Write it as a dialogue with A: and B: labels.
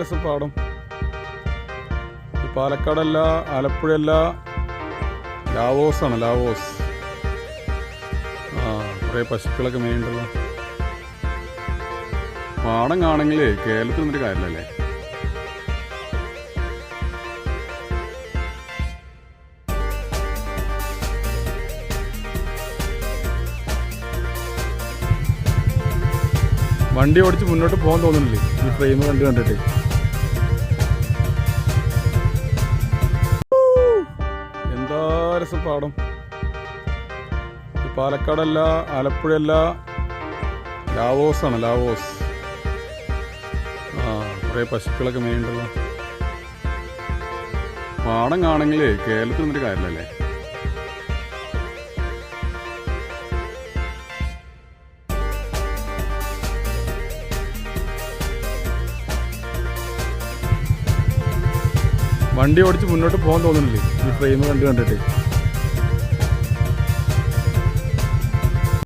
A: രസം പാടും പാലക്കാടല്ല ആലപ്പുഴയല്ല ലാവോസ് ആണ് ലാവോസ്. ആ കുറേ പശുക്കളൊക്കെ മേയുണ്ടല്ലോ പാടം കാണെങ്കിലേ കേരളത്തിൽ നിന്നൊരു കാര്യമല്ലേ വണ്ടി ഓടിച്ച് മുന്നോട്ട് പോകാൻ തോന്നുന്നില്ലേ? ഈ ഫ്രെയിം കണ്ട് കണ്ടിട്ട്. എന്താ രസം പാടം? പാലക്കാടല്ല ആലപ്പുഴയല്ല ലാവോസ് ആണ് ലാവോസ്. ആ കുറേ പശുക്കളൊക്കെ ഉണ്ടല്ലോ പാടം കാണെങ്കിൽ കേരളത്തിൽ നിന്നൊരു കാര്യമല്ലേ വണ്ടി ഓടിച്ച് മുന്നോട്ട് പോകാൻ തോന്നുന്നില്ലേ? ഈ ഫ്രെയിം കണ്ട് കണ്ടിട്ട്.